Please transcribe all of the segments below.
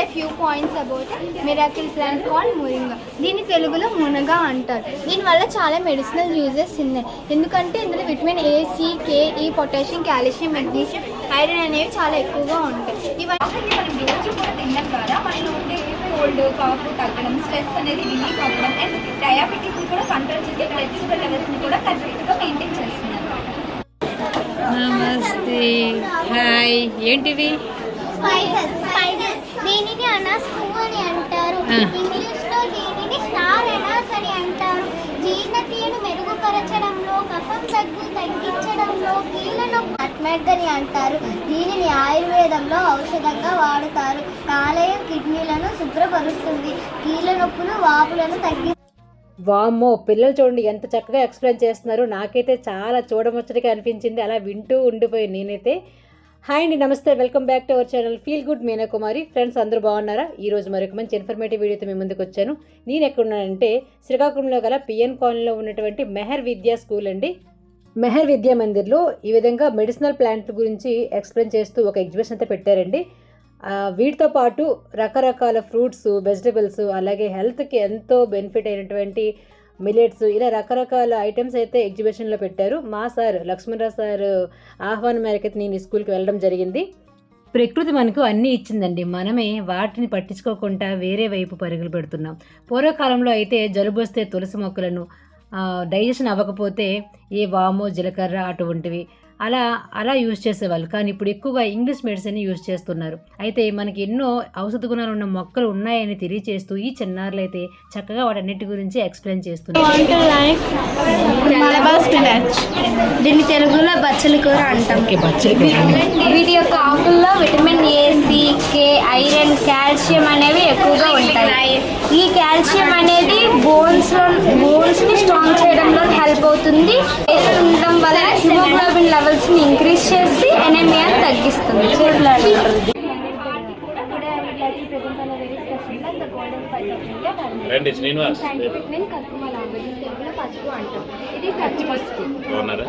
A few points about miracle plant call moringa దీన్ని తెలుగులో మునగ అంటారు. దీనివల్ల చాలా మెడిసినల్ యూజెస్ ఉన్నాయి. ఎందుకంటే ఇందులో విటమిన్ ఏ సి కే ఈ పొటాషియం కాల్షియం మెగ్నీషియం ఐరన్ అనేవి చాలా ఎక్కువగా ఉంటాయి. ఇవన్నీ మనం రోజు కూడా తినడం ద్వారా మనలో ఉండే కోల్డ్ కాఫ్ తగ్గడం స్ట్రెస్ అనేది రిలీఫ్ అవ్వడం అండ్ డయాబెటీస్ కూడా కంట్రోల్ చేసి బ్లడ్ షుగర్ లెవెల్స్ని కూడా కరెక్ట్గా మెయింటైన్ చేస్తుంది నమస్తే. హాయ్ ఏంటివి? స్పైసెస్ దీనిని అనస్కు అని అంటారు. ఇంగ్లీష్లో దీనిని స్టార్ ఎనాస్ అని అంటారు. జీర్ణక్రియను మెరుగుపరచడంలో కఫం దగ్గు తగ్గించడంలో కీళ్ళ నొప్పి నట్మెగ్ అని అంటారు. దీనిని ఆయుర్వేదంలో ఔషధంగా వాడుతారు. కాలేయం కిడ్నీలను శుభ్రపరుస్తుంది. కీళ్ళ నొప్పులు వాపులను తగ్గి వామ్మో పిల్లలు చూడండి ఎంత చక్కగా ఎక్స్ప్లెయిన్ చేస్తున్నారు. నాకైతే చాలా చూడముచ్చటగా అనిపించింది. అలా వింటూ ఉండిపోయాను నేనైతే. హాయ్ అండి నమస్తే. Welcome back to our channel feel good Meena Kumari. Friends అందరూ బాగున్నారా? ఈరోజు మరొక మంచి ఇన్ఫర్మేటివ్ వీడియోతో మీ ముందుకు వచ్చాను. నేను ఎక్కడున్నానంటే శ్రీకాకుళంలో గల పిఎన్ కాలనీలో ఉన్నటువంటి మెహర్ విద్యా స్కూల్ అండి. మెహర్ విద్యా మందిర్లో ఈ విధంగా మెడిసినల్ ప్లాంట్ గురించి ఎక్స్ప్లెయిన్ చేస్తూ ఒక ఎగ్జిబిషన్ అయితే పెట్టారండి. వీటితో పాటు రకరకాల ఫ్రూట్స్ వెజిటబుల్స్ అలాగే హెల్త్కి ఎంతో బెనిఫిట్ అయినటువంటి మిలెట్స్ ఇలా రకరకాల ఐటమ్స్ అయితే ఎగ్జిబిషన్లో పెట్టారు. మా సార్ లక్ష్మణరావు సార్ ఆహ్వానం మేరకు అయితే నేను స్కూల్కి వెళ్ళడం జరిగింది. ప్రకృతి మనకు అన్నీ ఇచ్చిందండి. మనమే వాటిని పట్టించుకోకుండా వేరే వైపు పరుగులు పెడుతున్నాం. పూర్వకాలంలో అయితే జలుబు వస్తే తులసి మొక్కలను డైజెషన్ అవ్వకపోతే ఏ వాము జీలకర్ర అటువంటివి అలా అలా యూజ్ చేసేవాళ్ళు. కానీ ఇప్పుడు ఎక్కువగా ఇంగ్లీష్ మెడిసిన్ యూజ్ చేస్తున్నారు. అయితే మనకి ఎన్నో ఔషధ గుణాలు ఉన్న మొక్కలు ఉన్నాయని తెలియచేస్తూ ఈ చిన్నారులు అయితే చక్కగా వాటన్నిటి గురించి ఎక్స్ప్లెయిన్ చేస్తున్నారు. లైక్ మలబార్ స్పినాచ్ దీన్ని తెలుగులో బచ్చల కూర అంటాం. వీటి యొక్క ఆకుల్లో vitamin A C K iron calcium అనేవి ఎక్కువగా ఉంటాయి. ఈ కాల్షియం అనేది బోన్స్ బోన్స్ని స్ట్రాంగ్ చేయడంలో హెల్ప్ అవుతుంది. ఉండడం వల్ల హిమోగ్లోబిన్ లెవెల్స్ని ఇంక్రీజ్ చేసి ఎనమియాని తగ్గిస్తుంది. రండి శ్రీనివాస్. పసుపు అంటాం. ఇది పచ్చి పసుపు బాగున్నారా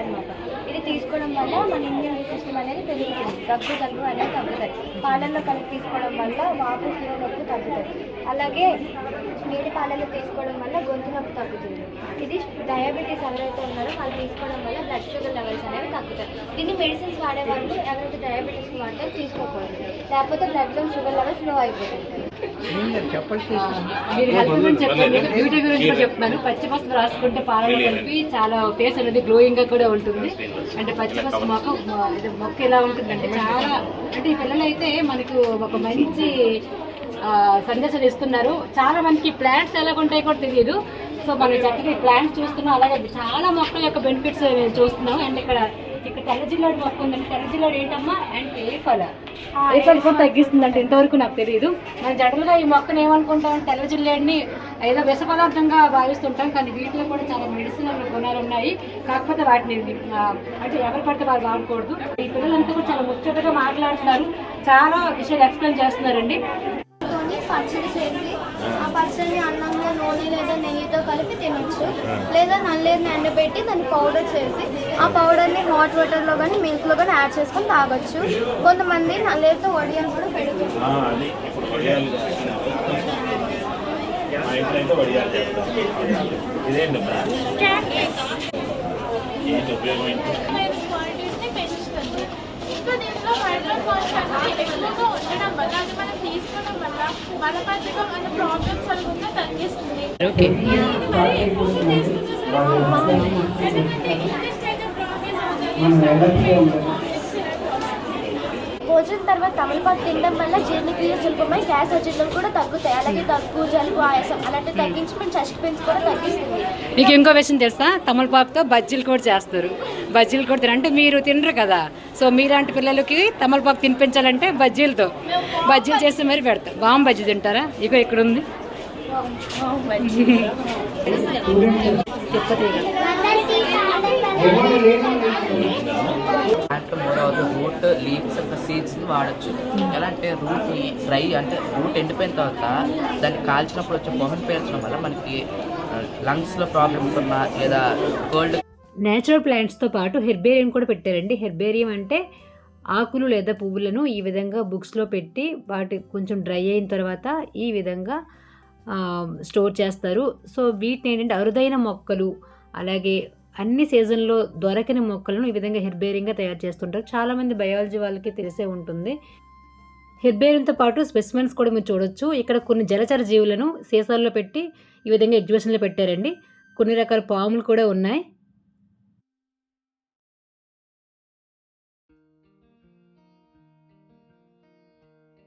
అనమాట ఇది తీసుకోవడం వల్ల మన ఇండియన్ సిస్టమ్ అనేది పెరుగుతుంది దగ్గు దగ్గు అనేది తగ్గుతాయి. పాలల్లో కలిపి తీసుకోవడం వల్ల వాపు కీళ్ళ నొప్పి తగ్గుతాయి. అలాగే వేడి పాలల్లో తీసుకోవడం వల్ల గొంతు నొప్పి తగ్గుతుంది. ఇది డయాబెటీస్ ఎవరైతే ఉన్నారో వాళ్ళు తీసుకోవడం వల్ల బ్లడ్ షుగర్ లెవెల్స్ అనేవి తగ్గుతాయి. దీన్ని మెడిసిన్స్ వాడే వాళ్ళు ఎవరైతే డయాబెటీస్ వాడితే తీసుకోకూడదు. లేకపోతే బ్లడ్లో షుగర్ లెవెల్స్లో అయిపోతుంది మీరు హెల్త్ గురించి చెప్పండి. బ్యూటీ గురించి కూడా చెప్తున్నాను. పచ్చి పసుపు రాసుకుంటే పాలలో కలిపి చాలా ఫేస్ అనేది గ్లోయింగ్గా కూడా ఉంటుంది. అంటే పచ్చి పసుపు మొక్క ఇది మొక్క ఎలా ఉంటుందంటే చాలా అంటే ఈ పిల్లలు అయితే మనకు ఒక మంచి సందేశాలు ఇస్తున్నారు. చాలా మందికి ప్లాంట్స్ ఎలా ఉంటాయో కూడా తెలియదు. సో మనం చక్కగా ప్లాంట్స్ చూస్తున్నాం. అలాగే చాలా మొక్కల యొక్క బెనిఫిట్స్ చూస్తున్నాం. అండ్ ఇక్కడ ఇక్కడ తెల్ల జిల్లాడు మొక్క ఉందండి తెల్ల జిల్లాడు ఏంటమ్మా? అండ్ ఏఫల. ఏఫల్ కూడా తగ్గిస్తుంది అంటే ఇంతవరకు నాకు తెలియదు మనం జనరల్గా ఈ మొక్కను ఏమనుకుంటాం తెల్ల జిల్లాడిని ఏదో విష పదార్థంగా భావిస్తుంటాం. కానీ వీటిలో కూడా చాలా మెడిసినల్ గుణాలు ఉన్నాయి. కాకపోతే వాటిని అంటే ఎవరు పడితే వారు వాడకూడదు. ఈ పిల్లలంతా కూడా చాలా ముచ్చటగా మాట్లాడుతున్నారు. చాలా విషయాలు ఎక్స్ప్లెయిన్ చేస్తున్నారండి. తోని పచ్చడి చేసి ఆ. పచ్చడిని అన్నంలో నూనె లేదా నెయ్యితో కలిపి తినొచ్చు. లేదా నల్లేరుని ఎండబెట్టి దాన్ని పౌడర్ చేసి ఆ పౌడర్ని హాట్ వాటర్లో కానీ మిల్క్లో కానీ యాడ్ చేసుకొని తాగొచ్చు. కొంతమంది నల్లేరుతో వడియాలు కూడా పెడుతుంది ఇంకా దీంట్లో కాన్సెప్ట్ ఎక్కువగా ఉండడం వల్ల అది మనం తీసుకోవడం మలబద్ధకం అనే ప్రాబ్లమ్స్ అనుకుంటే తగ్గిస్తుంది. ఓకే ఎందుకంటే ఇంట్రెస్ట్ అయితే ప్రాబ్లమ్స్ భోజనం తర్వాత తమలపాకు తినడం వల్ల జీర్ణక్రియ సులభమై గ్యాస్ వచ్చేట్లు కూడా తగ్గుతాయి. అలాగే దగ్గు జలుబు ఆయాసం అలాంటివి తగ్గించి మన చెస్ట్ పెయిన్స్ కూడా తగ్గిస్తుంది మీకు ఇంకో విషయం తెలుసా? తమలపాకుతో బజ్జీలు కూడా చేస్తారు. బజ్జీలు కూడా తిన- అంటే మీరు తినరు కదా. సో మీలాంటి పిల్లలకి తమలపాకు తినిపించాలంటే బజ్జీలతో. బజ్జీలు చేసి మరి పెడతారు బామ్ బజ్జీ తింటారా? ఇగో ఇక్కడ ఉంది. మూడవది రూట్ లీవ్స్ ఇంకా సీడ్స్ని వాడచ్చు. ఎలా అంటే రూట్ని డ్రై అంటే రూట్ ఎండిపోయిన తర్వాత దాన్ని కాల్చినప్పుడు వచ్చే పొగను పేర్చడం వల్ల మనకి లంగ్స్లో ప్రాబ్లమ్స్ ఉన్నా లేదా కోల్డ్ నేచురల్ ప్లాంట్స్తో పాటు హెర్బేరియం కూడా పెట్టారండి. హెర్బేరియం అంటే ఆకులు లేదా పువ్వులను ఈ విధంగా బుక్స్లో పెట్టి వాటి కొంచెం డ్రై అయిన తర్వాత ఈ విధంగా స్టోర్ చేస్తారు. సో వీటిని ఏంటంటే అరుదైన మొక్కలు అలాగే అన్ని సీజన్లో దొరకని మొక్కలను ఈ విధంగా హెర్బేరియంగా తయారు చేస్తుంటారు. చాలామంది బయాలజీ వాళ్ళకి తెలిసే ఉంటుంది. హెర్బేరియంతో పాటు స్పెసిమెన్స్ కూడా మీరు చూడొచ్చు. ఇక్కడ కొన్ని జలచర జీవులను సీసాల్లో పెట్టి ఈ విధంగా ఎగ్జిబిషన్లో పెట్టారండి. కొన్ని రకాల పాములు కూడా ఉన్నాయి.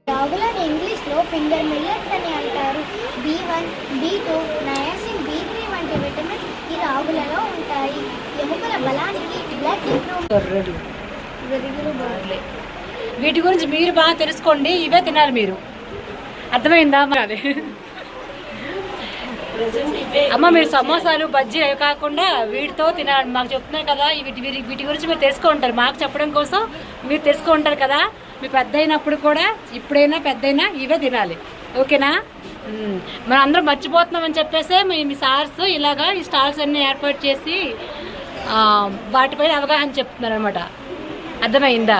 రాగులను ఇంగ్లీష్లో ఫింగర్ మిల్లెట్ అని అంటారు. బి వన్ బి టూ రాగులలో ఉంటాయి. ఎముకల బలానికి బ్లడ్ వీటి గురించి మీరు బాగా తెలుసుకోండి ఇవే తినాలి మీరు. అర్థమైందా? మరి అమ్మ మీరు సమోసాలు బజ్జీ అవి కాకుండా వీటితో తినాలి. మాకు చెప్తున్నారు కదా వీటి వీటి వీటి గురించి మీరు తెలుసుకుంటారు మాకు చెప్పడం కోసం మీరు తెలుసుకుంటారు కదా. మీ పెద్ద అయినప్పుడు కూడా ఇప్పుడైనా పెద్దయినా ఇవే తినాలి. ఓకేనా? మనం అందరం మర్చిపోతున్నామని చెప్పేసి మీ మీ సార్స్ ఇలాగా ఈ స్టాల్స్ అన్నీ ఏర్పాటు చేసి వాటిపైన అవగాహన చెప్తున్నారు అనమాట అర్థమైందా?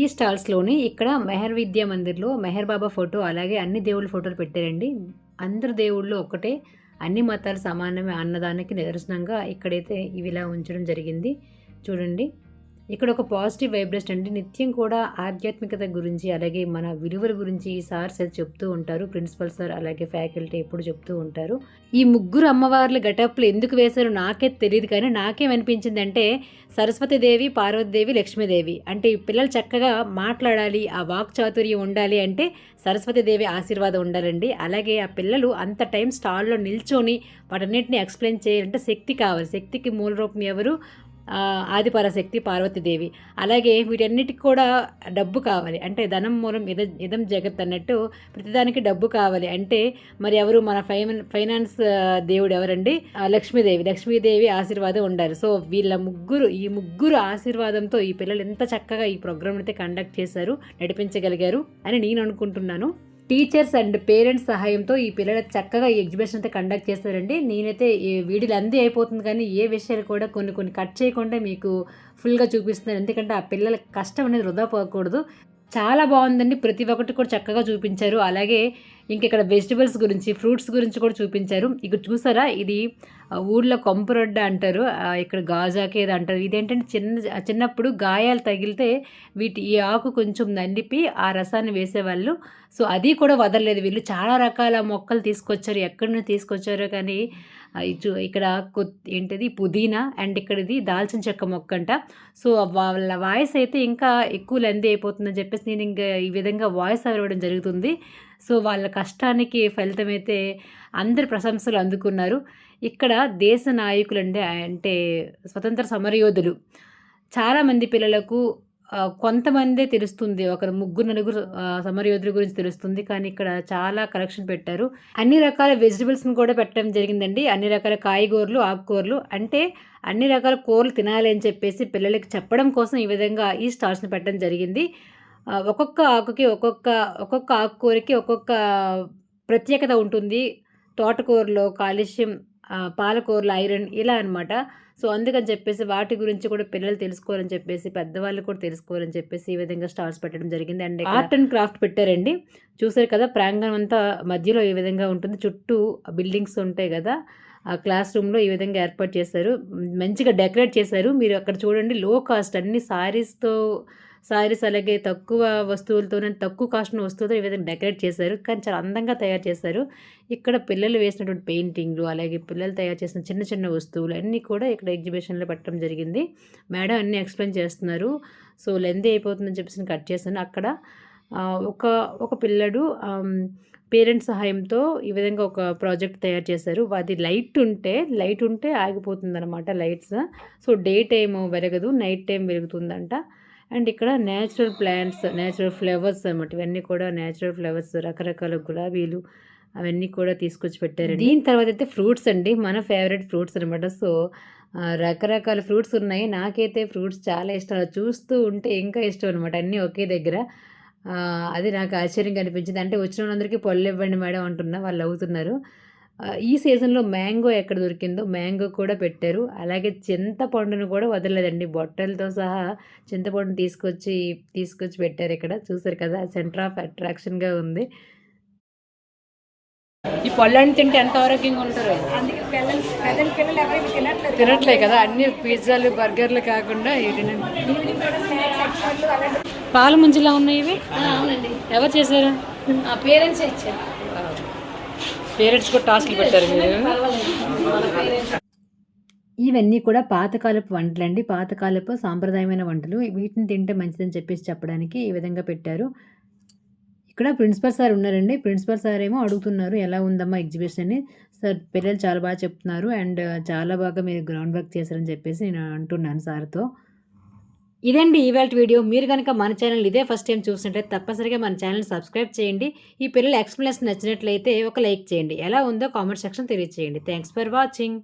ఈ స్టాల్స్లోని ఇక్కడ మెహర్ విద్యా మందిర్లో మెహర్ బాబా ఫోటో అలాగే అన్ని దేవుళ్ళ ఫోటోలు పెట్టారండి. అందరు దేవుళ్ళు ఒక్కటే అన్ని మతాలు సమానమే అన్నదానికి నిదర్శనంగా ఇక్కడైతే ఇవిలా ఉంచడం జరిగింది. చూడండి. ఇక్కడ ఒక పాజిటివ్ వైబ్రేషన్ అంటే నిత్యం కూడా ఆధ్యాత్మికత గురించి అలాగే మన విలువల గురించి ఈ సార్స్ అయితే చెప్తూ ఉంటారు ప్రిన్సిపల్ సార్ అలాగే ఫ్యాకల్టీ ఎప్పుడు చెప్తూ ఉంటారు. ఈ ముగ్గురు అమ్మవార్ల గటప్లు ఎందుకు వేశారో నాకే తెలియదు కానీ నాకేమనిపించిందంటే సరస్వతిదేవి పార్వతీదేవి లక్ష్మీదేవి అంటే ఈ పిల్లలు చక్కగా మాట్లాడాలి ఆ వాక్ చాతుర్యం ఉండాలి అంటే సరస్వతిదేవి ఆశీర్వాదం ఉండాలండి. అలాగే ఆ పిల్లలు అంత టైం స్టాల్లో నిల్చొని వాటన్నిటిని ఎక్స్ప్లెయిన్ చేయాలంటే శక్తి కావాలి. శక్తికి మూల రూపం ఎవరు? ఆదిపరాశక్తి పార్వతీదేవి. అలాగే వీటన్నిటికి కూడా డబ్బు కావాలి. అంటే ధనం మూలం ఇద ఇదం జగత్ అన్నట్టు ప్రతిదానికి డబ్బు కావాలి. అంటే మరి ఎవరు మన ఫైన్ ఫైనాన్స్ దేవుడు ఎవరండి? లక్ష్మీదేవి. లక్ష్మీదేవి ఆశీర్వాదం ఉండాలి. సో వీళ్ళ ముగ్గురు ఈ ముగ్గురు ఆశీర్వాదంతో ఈ పిల్లలు ఎంత చక్కగా ఈ ప్రోగ్రామ్ అయితే కండక్ట్ చేశారు నడిపించగలిగారు అని నేను అనుకుంటున్నాను. టీచర్స్ అండ్ పేరెంట్స్ సహాయంతో ఈ పిల్లలు చక్కగా ఈ ఎగ్జిబిషన్ అయితే కండక్ట్ చేస్తారండి. నేనైతే ఈ వీడియోలు అంది అయిపోతుంది కానీ ఏ విషయాలు కూడా కొన్ని కొన్ని కట్ చేయకుండా మీకు ఫుల్గా చూపిస్తున్నాను. ఎందుకంటే ఆ పిల్లల కష్టం అనేది వృధా పోకూడదు. చాలా బాగుందండి. ప్రతి ఒక్కటి కూడా చక్కగా చూపించారు. అలాగే ఇంక ఇక్కడ వెజిటబుల్స్ గురించి ఫ్రూట్స్ గురించి కూడా చూపించారు. ఇక్కడ చూసారా? ఇది ఊళ్ళో కొంపరొడ్డ అంటారు. ఇక్కడ గాజాకి ఏదో అంటారు. ఇదేంటంటే చిన్న చిన్నప్పుడు గాయాలు తగిలితే వీటి ఈ ఆకు కొంచెం నండిపి ఆ రసాన్ని వేసేవాళ్ళు. సో అది కూడా వదలలేదు. వీళ్ళు చాలా రకాల మొక్కలు తీసుకొచ్చారు. ఎక్కడి నుంచి తీసుకొచ్చారో కానీ ఆ, ఇక్కడ కొత్ ఏంటిది? పుదీనా అండ్ ఇక్కడ ఇది దాల్చిన చెక్క మొక్క అంట సో వాళ్ళ వాయిస్ అయితే ఇంకా ఎక్కువ లెంది అయిపోతుందని చెప్పేసి నేను ఇంకా ఈ విధంగా వాయిస్ ఇవ్వడం జరుగుతుంది. సో వాళ్ళ కష్టానికి ఫలితం అయితే అందరి ప్రశంసలు అందుకున్నారు. ఇక్కడ దేశ నాయకులు అంటే అంటే స్వతంత్ర సమరయోధులు. చాలామంది పిల్లలకు కొంతమందే తెలుస్తుంది. ఒకరు ముగ్గురు నలుగురు సమరయోధుల గురించి తెలుస్తుంది. కానీ ఇక్కడ చాలా కలెక్షన్ పెట్టారు. అన్ని రకాల వెజిటబుల్స్ని కూడా పెట్టడం జరిగిందండి. అన్ని రకాల కాయగూరలు ఆకుకూరలు. అంటే అన్ని రకాల కూరలు తినాలి అని చెప్పేసి పిల్లలకి చెప్పడం కోసం ఈ విధంగా ఈ స్టాల్స్ని పెట్టడం జరిగింది. ఒక్కొక్క ఆకుకి ఒక్కొక్క ఒక్కొక్క ఆకుకూరకి ఒక్కొక్క ప్రత్యేకత ఉంటుంది. తోటకూరలో కాలుష్యం పాలకూరలో ఐరన్ ఇలా అనమాట సో అందుకని చెప్పేసి వాటి గురించి కూడా పిల్లలు తెలుసుకోవాలని చెప్పేసి పెద్దవాళ్ళు కూడా తెలుసుకోవాలని చెప్పేసి ఈ విధంగా స్టాల్స్ పెట్టడం జరిగింది. అండ్ ఆర్ట్ అండ్ క్రాఫ్ట్ పెట్టారండి. చూసారు కదా ప్రాంగణం అంతా మధ్యలో ఈ విధంగా ఉంటుంది. చుట్టూ బిల్డింగ్స్ ఉంటాయి కదా ఆ క్లాస్ రూమ్లో ఈ విధంగా ఏర్పాటు చేశారు. మంచిగా డెకరేట్ చేశారు. మీరు అక్కడ చూడండి లో కాస్ట్ అన్ని సారీస్తో సారీస్ అలాగే తక్కువ వస్తువులతోనే తక్కువ కాస్ట్ వస్తువులతో ఈ విధంగా డెకరేట్ చేశారు. కానీ చాలా అందంగా తయారు చేశారు. ఇక్కడ పిల్లలు వేసినటువంటి పెయింటింగ్లు అలాగే పిల్లలు తయారు చేసిన చిన్న చిన్న వస్తువులు అన్నీ కూడా ఇక్కడ ఎగ్జిబిషన్లో పెట్టడం జరిగింది. మేడం అన్నీ ఎక్స్ప్లెయిన్ చేస్తున్నారు. సో లెంత్ అయిపోతుందని చెప్పేసి నేను కట్ చేశాను. అక్కడ ఒక ఒక పిల్లడు పేరెంట్స్ సహాయంతో ఈ విధంగా ఒక ప్రాజెక్ట్ తయారు చేశారు. అది లైట్ ఉంటే లైట్ ఉంటే ఆగిపోతుంది అనమాట లైట్స్. సో డే టైం వెలగదు నైట్ టైం వెలుగుతుందంట అండ్ ఇక్కడ నేచురల్ ప్లాంట్స్ నేచురల్ ఫ్లవర్స్ అన్నమాట. ఇవన్నీ కూడా నేచురల్ ఫ్లవర్స్ రకరకాల గులాబీలు అవన్నీ కూడా తీసుకొచ్చి పెట్టారు దీని తర్వాత అయితే ఫ్రూట్స్ అండి. మన ఫేవరెట్ ఫ్రూట్స్ అనమాట సో రకరకాల ఫ్రూట్స్ ఉన్నాయి. నాకైతే ఫ్రూట్స్ చాలా ఇష్టం. అలా చూస్తూ ఉంటే ఇంకా ఇష్టం అనమాట అన్నీ ఒకే దగ్గర. అది నాకు ఆశ్చర్యంగా అనిపించింది. అంటే వచ్చిన వాళ్ళందరికీ పళ్ళు ఇవ్వండి మేడం అంటున్నా. వాళ్ళు అవుతున్నారు ఈ సీజన్లో మ్యాంగో ఎక్కడ దొరికిందో మ్యాంగో కూడా పెట్టారు. అలాగే చింతపండును కూడా వదలలేదండి. బొట్టలతో సహా చింతపండు తీసుకొచ్చి తీసుకొచ్చి పెట్టారు ఇక్కడ. చూసారు కదా సెంటర్ ఆఫ్ అట్రాక్షన్గా ఉంది. ఈ పళ్ళని తింటే ఎంత ఆరోగ్యంగా ఉంటారు? తినట్లే కదా అన్ని పిజ్జాలు బర్గర్లు కాకుండా పాల ముంజిలా ఉన్నాయి ఇవి? ఎవరు చేశారు? పేరెంట్స్ ఇచ్చారు. పేరెంట్స్ కూడా టాస్క్లు పెట్టారు మీరు. ఇవన్నీ కూడా పాతకాలపు వంటలండి. పాతకాలపు సాంప్రదాయమైన వంటలు. వీటిని తింటే మంచిదని చెప్పేసి చెప్పడానికి ఈ విధంగా పెట్టారు. ఇక్కడ ప్రిన్సిపల్ సార్ ఉన్నారండి. ప్రిన్సిపల్ సార్ ఏమో అడుగుతున్నారు ఎలా ఉందమ్మా ఎగ్జిబిషన్ అని? సార్ పిల్లలు చాలా బాగా చెప్తున్నారు అండ్ చాలా బాగా మీరు గ్రౌండ్ వర్క్ చేశారని చెప్పేసి నేను అంటున్నాను సార్తో. ఇదండి ఈవెల్ట్ వీడియో. మీరు కనుక మన ఛానల్ ఇదే ఫస్ట్ టైం చూసినట్లయితే తప్పనిసరిగా మన ఛానల్ సబ్స్క్రైబ్ చేయండి. ఈ పిల్లల ఎక్స్ప్లెనేషన్ నచ్చినట్లయితే ఒక లైక్ చేయండి. ఎలా ఉందో కామెంట్ సెక్షన్ తెలియజేయండి థ్యాంక్స్ ఫర్ వాచింగ్